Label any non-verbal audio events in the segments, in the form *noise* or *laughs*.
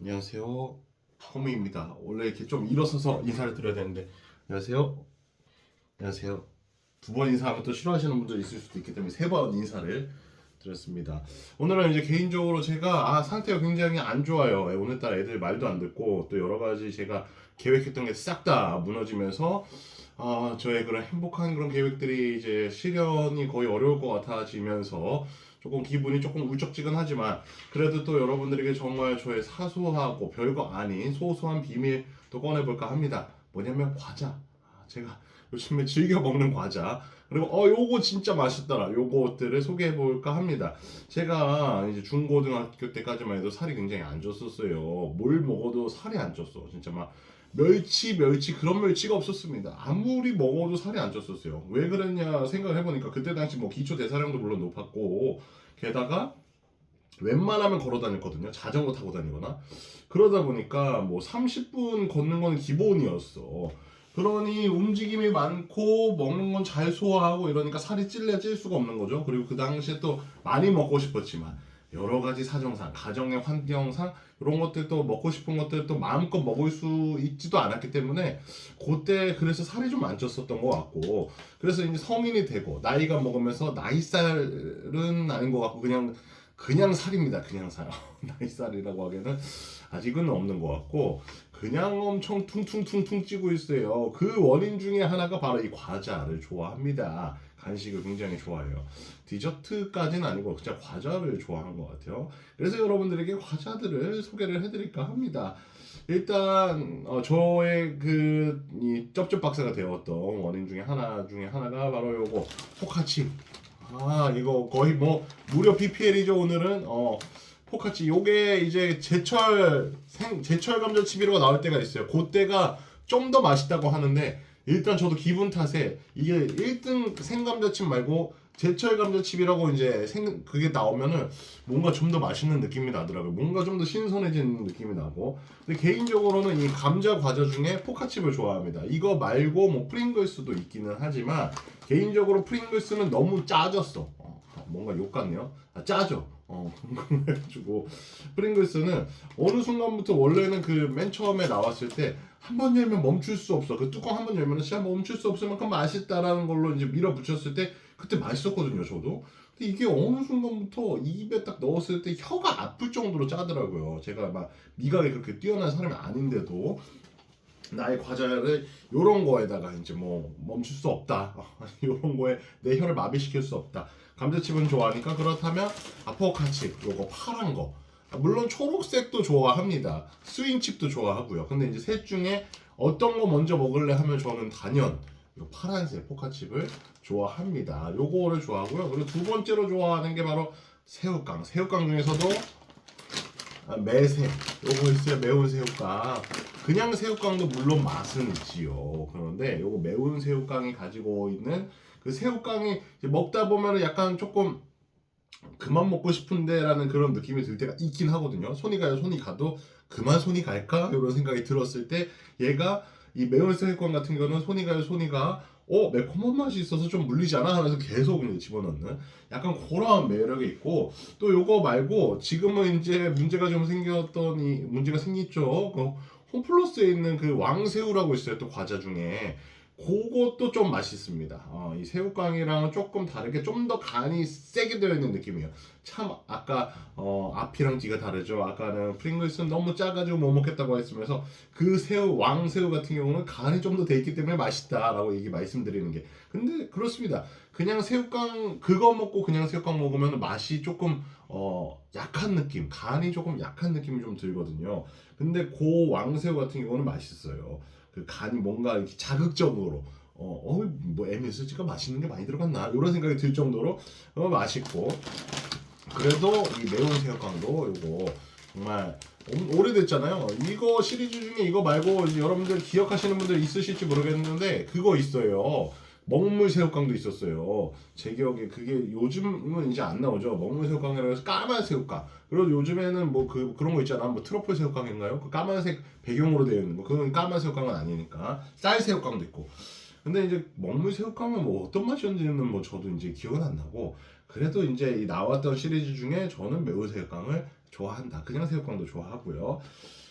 안녕하세요. 허무입니다. 원래 이렇게 좀 일어서서 인사를 드려야 되는데 안녕하세요. 안녕하세요. 두 번 인사하면 또 싫어하시는 분들 있을 수도 있기 때문에 세 번 인사를 드렸습니다. 오늘은 이제 개인적으로 제가 아 상태가 굉장히 안 좋아요. 예, 오늘따라 애들 말도 안 듣고 또 여러 가지 제가 계획했던 게 싹 다 무너지면서 아 저의 그런 행복한 그런 계획들이 이제 실현이 거의 어려울 것 같아지면서 조금 기분이 조금 울적지근하지만 그래도 또 여러분들에게 정말 저의 사소하고 별거 아닌 소소한 비밀도 꺼내볼까 합니다. 뭐냐면 과자. 아, 제가 요즘에 즐겨 먹는 과자. 그리고 어 요거 진짜 맛있더라. 요것들을 소개해 볼까 합니다. 제가 이제 중고등학교 때까지만 해도 살이 굉장히 안 쪘었어요. 뭘 먹어도 살이 안 쪘어. 진짜 막 멸치 멸치 그런 멸치가 없었습니다. 아무리 먹어도 살이 안 쪘었어요. 왜 그랬냐 생각을 해보니까 그때 당시 뭐 기초 대사량도 물론 높았고 게다가 웬만하면 걸어 다녔거든요. 자전거 타고 다니거나. 그러다 보니까 뭐 30분 걷는 건 기본이었어. 그러니 움직임이 많고 먹는 건 잘 소화하고 이러니까 살이 찔려 찔 수가 없는 거죠. 그리고 그 당시에 또 많이 먹고 싶었지만 여러 가지 사정상, 가정의 환경상 이런 것들도 먹고 싶은 것들도 마음껏 먹을 수 있지도 않았기 때문에 그때 그래서 살이 좀 안 쪘었던 것 같고 그래서 이제 성인이 되고 나이가 먹으면서 나이살은 아닌 것 같고 그냥 그냥 살입니다. 그냥 살. 나이살이라고 하기에는 아직은 없는 것 같고 그냥 엄청 퉁퉁퉁퉁 찌고 있어요. 그 원인 중에 하나가 바로 이 과자를 좋아합니다. 간식을 굉장히 좋아해요. 디저트까지는 아니고 진짜 과자를 좋아하는 것 같아요. 그래서 여러분들에게 과자들을 소개를 해드릴까 합니다. 일단 어, 저의 그이 쩝쩝 박사가 되었던 원인 중에 하나 중에 하나가 바로 요거 포카치. 아 이거 거의 뭐 무려 PPL이죠 오늘은 어 포카치 요게 이제 제철 생 제철 감자칩이라고 나올 때가 있어요. 그때가 좀 더 맛있다고 하는데 일단 저도 기분 탓에 이게 1등 생감자칩 말고 제철 감자칩이라고 이제 생 그게 나오면은 뭔가 좀 더 맛있는 느낌이 나더라고요. 뭔가 좀 더 신선해지는 느낌이 나고. 근데 개인적으로는 이 감자 과자 중에 포카칩을 좋아합니다. 이거 말고 뭐 프링글스도 있기는 하지만 개인적으로 프링글스는 너무 짜졌어. 어, 뭔가 욕 같네요. 아, 짜죠. 어, *laughs* 그래가지고 프링글스는 어느 순간부터 원래는 그 맨 처음에 나왔을 때 한 번 열면 멈출 수 없어. 그 뚜껑 한 번 열면 진짜 멈출 수 없을 만큼 맛있다라는 걸로 이제 밀어붙였을 때 그때 맛있었거든요, 저도. 근데 이게 어느 순간부터 입에 딱 넣었을 때 혀가 아플 정도로 짜더라고요. 제가 막 미각이 그렇게 뛰어난 사람이 아닌데도 나의 과자를 요런 거에다가 이제 뭐 멈출 수 없다. *laughs* 요런 거에 내 혀를 마비시킬 수 없다. 감자칩은 좋아하니까 그렇다면 아포카칩 요거 파란 거. 아, 물론 초록색도 좋아합니다. 스윙칩도 좋아하고요. 근데 이제 셋 중에 어떤 거 먼저 먹을래 하면 저는 단연 요 파란색 포카칩을 좋아합니다. 요거를 좋아하고요. 그리고 두 번째로 좋아하는 게 바로 새우깡. 새우깡 중에서도 아, 매새 요거 있어요. 매운 새우깡. 그냥 새우깡도 물론 맛은 있지요. 그런데 요거 매운 새우깡이 가지고 있는 그 새우깡이 먹다 보면은 약간 조금 그만 먹고 싶은데라는 그런 느낌이 들 때가 있긴 하거든요. 손이 가요, 손이 가도 그만 손이 갈까? 이런 생각이 들었을 때 얘가 이 매운 새우깡 같은 경우는 손이 가요, 손이 가. 어 매콤한 맛이 있어서 좀 물리지 않아 하면서 계속 이제 집어넣는 약간 그런 매력이 있고 또 요거 말고 지금은 이제 문제가 좀 생겼던 이 문제가 생겼죠 그 홈플러스에 있는 그 왕새우라고 있어요 또 과자 중에 그것도 좀 맛있습니다. 어, 이 새우깡이랑은 조금 다르게 좀 더 간이 세게 되어 있는 느낌이에요. 참 아까 어, 앞이랑 뒤가 다르죠. 아까는 프링글스는 너무 짜가지고 못 먹겠다고 했으면서 그 새우 왕새우 같은 경우는 간이 좀 더 돼 있기 때문에 맛있다라고 이게 말씀드리는 게. 근데 그렇습니다. 그냥 새우깡 그거 먹고 그냥 새우깡 먹으면 맛이 조금 어, 약한 느낌, 간이 조금 약한 느낌이 좀 들거든요. 근데 그 왕새우 같은 경우는 맛있어요. 그 간이 뭔가 이렇게 자극적으로 어, 어, 뭐 MSG가 맛있는 게 많이 들어갔나 이런 생각이 들 정도로 어, 맛있고 그래도 이 매운 새우깡도 이거 정말 오- 오래됐잖아요. 이거 시리즈 중에 이거 말고 여러분들 기억하시는 분들 있으실지 모르겠는데 그거 있어요. 먹물 새우깡도 있었어요. 제 기억에 그게 요즘은 이제 안 나오죠. 먹물 새우깡이라고 해서 까만 새우깡. 그리고 요즘에는 뭐 그 그런 거 있잖아. 뭐 트러플 새우깡인가요? 그 까만색 배경으로 되어 있는 거. 그건 까만 새우깡은 아니니까. 쌀 새우깡도 있고. 근데 이제 먹물 새우깡은 뭐 어떤 맛이었는지는 뭐 저도 이제 기억은 안 나고 그래도 이제 이 나왔던 시리즈 중에 저는 매운 새우깡을 좋아한다. 그냥 새우깡도 좋아하고요.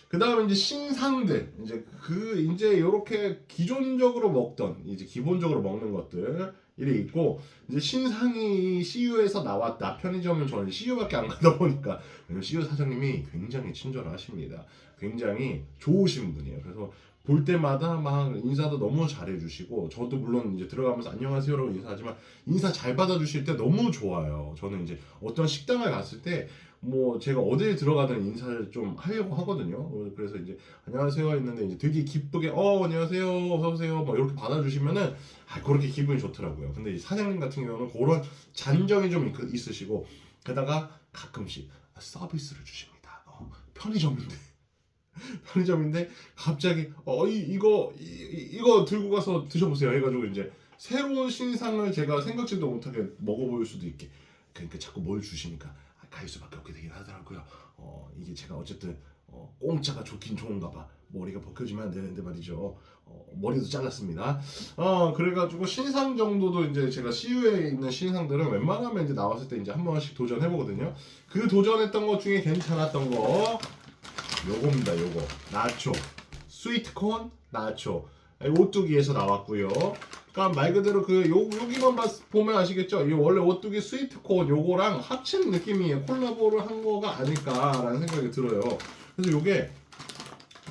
그 다음에 이제 신상들. 이제 그 이제 이렇게 기존적으로 먹던 이제 기본적으로 먹는 것들 이 있고 이제 신상이 CU에서 나왔다. 편의점은 저는 CU밖에 안 가다 보니까. CU 사장님이 굉장히 친절하십니다. 굉장히 좋으신 분이에요. 그래서 볼 때마다 막 인사도 너무 잘해주시고 저도 물론 이제 들어가면서 안녕하세요라고 인사하지만 인사 잘 받아주실 때 너무 좋아요. 저는 이제 어떤 식당을 갔을 때 뭐 제가 어딜 들어가든 인사를 좀 하려고 하거든요. 어, 그래서 이제 안녕하세요 했는데 이제 되게 기쁘게 어 안녕하세요 어서 오세요 막 이렇게 받아주시면은 아 그렇게 기분이 좋더라고요. 근데 이 사장님 같은 경우는 그런 잔정이 좀 있- 있으시고 게다가 가끔씩 서비스를 주십니다. 어, 편의점인데 *laughs* 편의점인데 갑자기 어 이, 이거 이, 이- 이거 들고 가서 드셔보세요 해가지고 이제 새로운 신상을 제가 생각지도 못하게 먹어볼 수도 있게 그러니까 자꾸 뭘 주시니까 아, 갈 수밖에 없게 되긴 하더라고요. 어 이게 제가 어쨌든 어, 공짜가 좋긴 좋은가 봐. 머리가 벗겨지면 안 되는데 말이죠. 어, 머리도 잘랐습니다. 어 그래가지고 신상 정도도 이제 제가 CU에 있는 신상들은 웬만하면 이제 나왔을 때 이제 한 번씩 도전해 보거든요. 그 도전했던 것 중에 괜찮았던 거 요겁니다. 요거 나초 스위트콘 나초 오뚜기에서 나왔고요. 그러니까 말 그대로 그 요, 여기만 봤- 보면 아시겠죠? 이 원래 오뚜기 스위트콘 요거랑 합친 느낌이에요. 콜라보를 한 거가 아닐까라는 생각이 들어요. 그래서 요게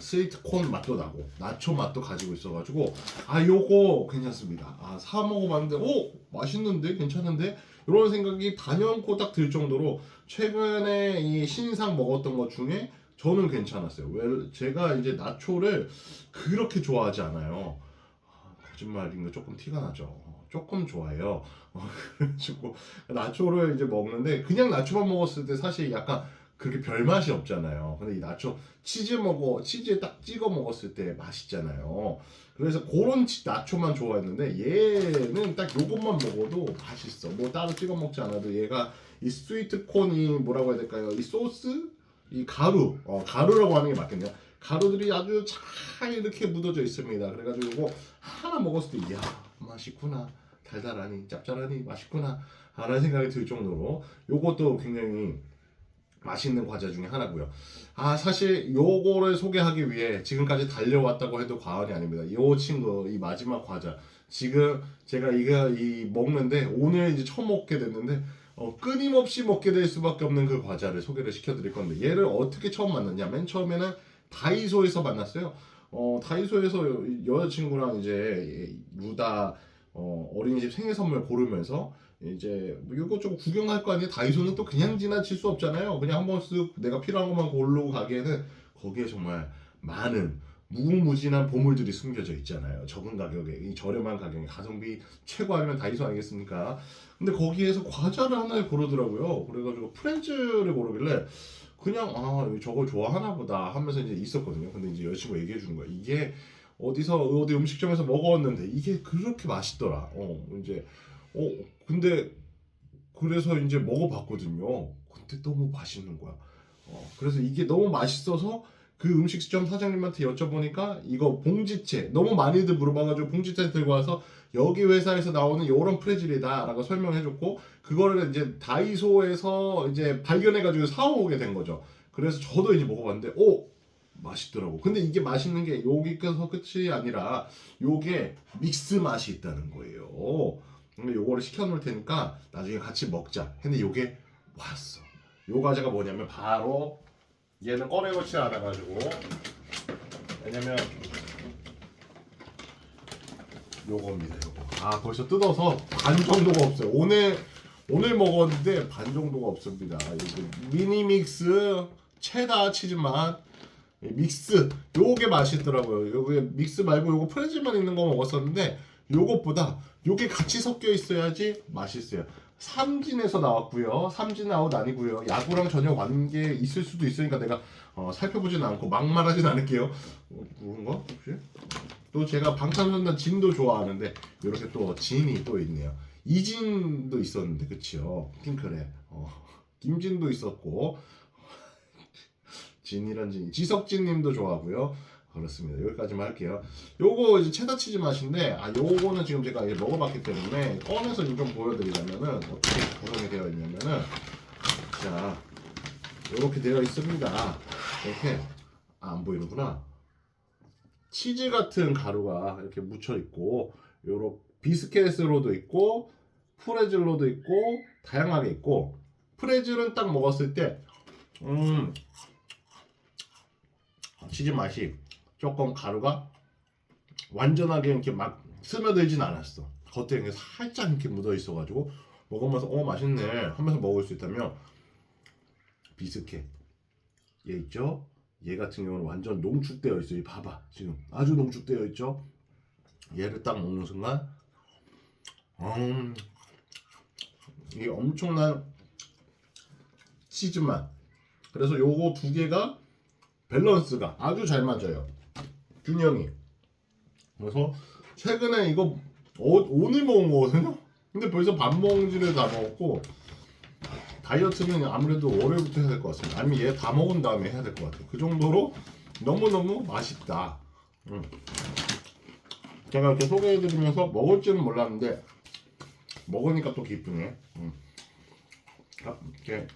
스위트콘 맛도 나고 나초 맛도 가지고 있어가지고 아 요거 괜찮습니다. 아 사 먹어봤는데 오 맛있는데 괜찮은데 이런 생각이 단연코 딱 들 정도로 최근에 이 신상 먹었던 것 중에 저는 괜찮았어요. 왜 제가 이제 나초를 그렇게 좋아하지 않아요. 아, 거짓말인 거 조금 티가 나죠. 어, 조금 좋아해요. 어, *laughs* 그래가지고 나초를 이제 먹는데 그냥 나초만 먹었을 때 사실 약간 그렇게 별 맛이 없잖아요. 근데 이 나초 치즈 먹어 치즈에 딱 찍어 먹었을 때 맛있잖아요. 그래서 그런 치- 나초만 좋아했는데 얘는 딱 요것만 먹어도 맛있어. 뭐 따로 찍어 먹지 않아도 얘가 이 스위트 콘이 뭐라고 해야 될까요? 이 소스 이 가루 어 가루라고 하는 게 맞겠네요. 가루들이 아주 잘 이렇게 묻어져 있습니다. 그래가지고 이거 하나 먹었을 때 이야 맛있구나 달달하니 짭짤하니 맛있구나 라는 생각이 들 정도로 요것도 굉장히 맛있는 과자 중에 하나고요. 아 사실 요거를 소개하기 위해 지금까지 달려왔다고 해도 과언이 아닙니다. 요 친구 이 마지막 과자 지금 제가 이거 이 먹는데 오늘 이제 처음 먹게 됐는데 어, 끊임없이 먹게 될 수밖에 없는 그 과자를 소개를 시켜드릴 건데 얘를 어떻게 처음 만났냐? 맨 처음에는 다이소에서 만났어요. 어, 다이소에서 여- 여자친구랑 이제 루다 어, 어린이집 생일 선물 고르면서 이제 뭐 이것저것 구경할 거 아니에요. 다이소는 또 그냥 지나칠 수 없잖아요. 그냥 한번 쓱 내가 필요한 것만 고르고 가기에는 거기에 정말 많은 무궁무진한 보물들이 숨겨져 있잖아요. 적은 가격에 이 저렴한 가격에 가성비 최고 아니면 다이소 아니겠습니까? 근데 거기에서 과자를 하나를 고르더라고요. 그래가지고 프렌즈를 고르길래 그냥 아 저걸 좋아하나 보다 하면서 이제 있었거든요. 근데 이제 여자친구가 얘기해 주는 거야. 이게 어디서 어디 음식점에서 먹었는데 이게 그렇게 맛있더라. 어 이제 어 근데 그래서 이제 먹어봤거든요. 근데 너무 맛있는 거야. 어 그래서 이게 너무 맛있어서 그 음식점 사장님한테 여쭤보니까 이거 봉지채 너무 많이들 물어봐가지고 봉지채 들고 와서 여기 회사에서 나오는 요런 프레질이다라고 설명해 줬고 그거를 이제 다이소에서 이제 발견해 가지고 사오게 된 거죠. 그래서 저도 이제 먹어봤는데 오 맛있더라고. 근데 이게 맛있는 게 여기서 끝이 아니라 요게 믹스 맛이 있다는 거예요. 근데 요거를 시켜 놓을 테니까 나중에 같이 먹자. 근데 요게 왔어. 요 과자가 뭐냐면 바로 얘는 꺼내놓지 않아가지고 왜냐면 요겁니다. 요거. 아 벌써 뜯어서 반 정도가 없어요. 오늘 오늘 먹었는데 반 정도가 없습니다. 미니 믹스 체다 치즈 맛이 믹스 요게 맛있더라고요. 요게 믹스 말고 요거 프레즐만 있는 거 먹었었는데 요것보다 요게 같이 섞여 있어야지 맛있어요. 삼진에서 나왔고요. 삼진 아웃 아니고요. 야구랑 전혀 관계 있을 수도 있으니까 내가 어, 살펴보진 않고 막말하진 않을게요. 어, 그런가 혹시? 또 제가 방탄소년단 진도 좋아하는데 이렇게 또 진이 또 있네요. 이진도 있었는데 그치요? 핑클에 어, 김진도 있었고 *laughs* 진이란 진 지석진님도 좋아하고요. 그렇습니다. 여기까지만 할게요. 요거 이제 체다 치즈 맛인데 아 요거는 지금 제가 이제 먹어봤기 때문에 꺼내서 좀 보여드리자면은 어떻게 구성이 되어 있냐면은 자 이렇게 되어 있습니다. 이렇게 아, 안 보이는구나. 치즈 같은 가루가 이렇게 묻혀 있고 요렇게 비스켓으로도 있고 프레즐로도 있고 다양하게 있고 프레즐은 딱 먹었을 때 음, 치즈 맛이 조금 가루가 완전하게 이렇게 막 스며들진 않았어. 겉에 이렇게 살짝 이렇게 묻어 있어가지고 먹으면서 어 맛있네 하면서 먹을 수 있다면 비스켓 얘 있죠? 얘 같은 경우는 완전 농축되어 있어. 이 봐봐 지금 아주 농축되어 있죠? 얘를 딱 먹는 순간 음, 이 엄청난 치즈 맛. 그래서 요거 두 개가 밸런스가 아주 잘 맞아요. 균형이. 그래서 최근에 이거 어, 오늘 먹은 거거든요. 근데 벌써 밥 먹지를 다 먹었고 다이어트는 아무래도 월요일부터 해야 될 것 같습니다. 아니면 얘 다 먹은 다음에 해야 될 것 같아요. 그 정도로 너무 너무 맛있다. 음. 제가 이렇게 소개해드리면서 먹을지는 몰랐는데 먹으니까 또 기쁘네. 음. 아, 이렇게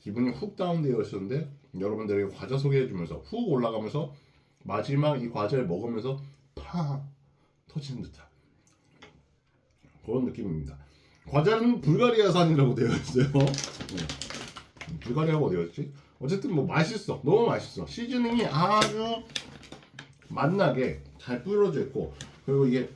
기분이 훅 다운되어 있었는데 여러분들에게 과자 소개해주면서 훅 올라가면서 마지막 이 과자를 먹으면서 팍 터지는 듯한 그런 느낌입니다. 과자는 불가리아산이라고 되어 있어요. 네. 불가리아가 어디였지? 어쨌든 뭐 맛있어. 너무 맛있어. 시즈닝이 아주 맛나게 잘 뿌려져 있고 그리고 이게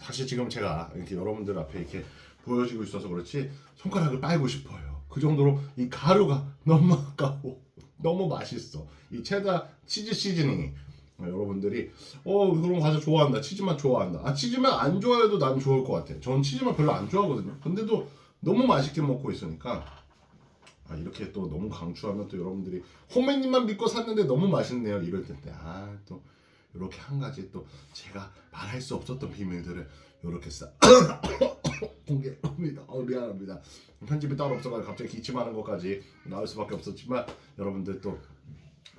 사실 지금 제가 이렇게 여러분들 앞에 이렇게 보여지고 있어서 그렇지 손가락을 빨고 싶어요. 그 정도로 이 가루가 *laughs* 너무 아까워. 너무 맛있어. 이 체다 치즈 시즈닝이 어, 여러분들이 어 그런 과자 좋아한다. 치즈맛 좋아한다. 아 치즈맛 안 좋아해도 난 좋을 것 같아. 전 치즈맛 별로 안 좋아하거든요. 근데도 너무 맛있게 먹고 있으니까 아 이렇게 또 너무 강추하면 또 여러분들이 호매님만 믿고 샀는데 너무 맛있네요. 이럴 텐데 아 또 이렇게 한 가지 또 제가 말할 수 없었던 비밀들을 이렇게 싹 *coughs* 공개합니다. 어, 미안합니다. 편집이 따로 없어가지고 갑자기 기침하는 것까지 나올 수밖에 없었지만 여러분들 또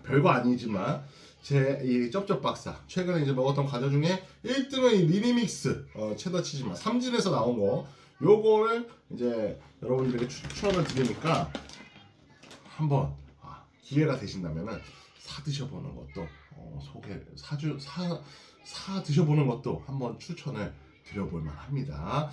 별거 아니지만 제 이 쩝쩝 박사 최근에 이제 먹었던 과자 중에 1등은 이 미니믹스. 어, 체다 치즈맛. 삼진에서 나온 거. 요거를 이제 여러분들에게 추천을 드리니까 한번 아, 기회가 되신다면은 사 드셔보는 것도 어, 소개 사주 사, 사 드셔보는 것도 한번 추천을 드려볼 만합니다.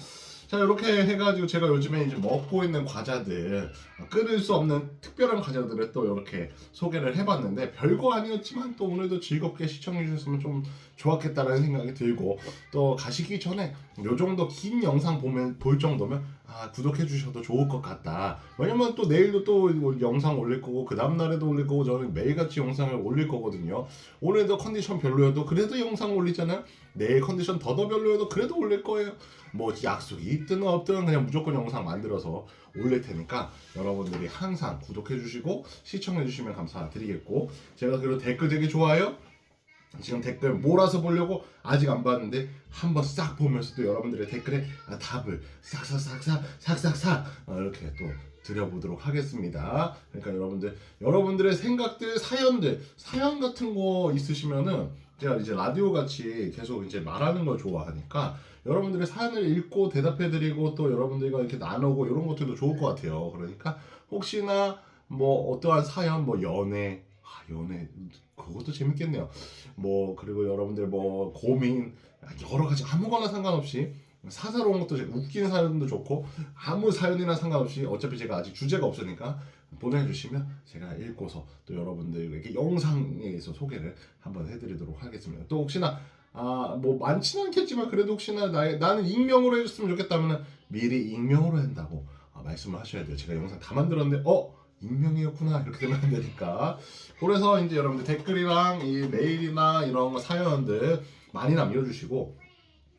자 이렇게 해가지고 제가 요즘에 이제 먹고 있는 과자들 어, 끊을 수 없는 특별한 과자들을 또 이렇게 소개를 해봤는데 별거 아니었지만 또 오늘도 즐겁게 시청해 주셨으면 좀 좋았겠다라는 생각이 들고 또 가시기 전에 요 정도 긴 영상 보면 볼 정도면 아 구독해 주셔도 좋을 것 같다. 왜냐면 또 내일도 또 영상 올릴 거고 그 다음 날에도 올릴 거고 저는 매일같이 영상을 올릴 거거든요. 오늘도 컨디션 별로여도 그래도 영상 올리잖아요. 내일 컨디션 더더 별로여도 그래도 올릴 거예요. 뭐 약속이 있든 없든 그냥 무조건 영상 만들어서 올릴 테니까 여러분들이 항상 구독해 주시고 시청해 주시면 감사드리겠고 제가 그리고 댓글 되게 좋아요 지금 댓글 몰아서 보려고 아직 안 봤는데 한번 싹 보면서 또 여러분들의 댓글에 아, 답을 싹싹싹싹 싹싹싹 어, 이렇게 또 드려보도록 하겠습니다. 그러니까 여러분들 여러분들의 생각들 사연들 사연 같은 거 있으시면은 제가 이제 라디오 같이 계속 이제 말하는 걸 좋아하니까 여러분들의 사연을 읽고 대답해드리고 또 여러분들과 이렇게 나누고 이런 것들도 좋을 것 같아요. 그러니까 혹시나 뭐 어떠한 사연 뭐 연애 아 연애 그것도 재밌겠네요. 뭐 그리고 여러분들 뭐 고민 여러 가지 아무거나 상관없이 사사로운 것도 웃긴 사연도 좋고 아무 사연이나 상관없이 어차피 제가 아직 주제가 없으니까 보내주시면 제가 읽고서 또 여러분들에게 영상에서 소개를 한번 해드리도록 하겠습니다. 또 혹시나 아 뭐 많지는 않겠지만 그래도 혹시나 나, 나는 익명으로 해줬으면 좋겠다면 미리 익명으로 한다고 아, 말씀을 하셔야 돼요. 제가 영상 다 만들었는데 어 익명이었구나 이렇게 되면 안 되니까 그래서 이제 여러분들 댓글이랑 이 메일이나 이런 거 사연들 많이 남겨주시고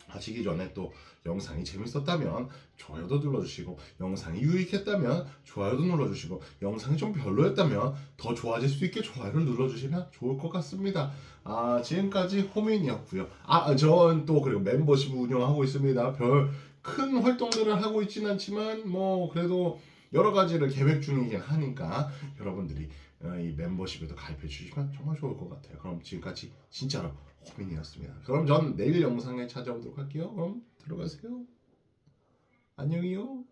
하시기 전에 또 영상이 재밌었다면 좋아요도 눌러주시고 영상이 유익했다면 좋아요도 눌러주시고 영상이 좀 별로였다면 더 좋아질 수 있게 좋아요를 눌러주시면 좋을 것 같습니다. 아 지금까지 호민이었고요. 아전 또 그리고 멤버십 운영하고 있습니다. 별 큰 활동들을 하고 있지는 않지만 뭐 그래도 여러 가지를 계획 중이긴 하니까 여러분들이 어, 이 멤버십에도 가입해 주시면 정말 좋을 것 같아요. 그럼 지금까지 진짜로 호민이었습니다. 그럼 전 내일 영상에 찾아오도록 할게요. 그럼 들어가세요. 안녕히요.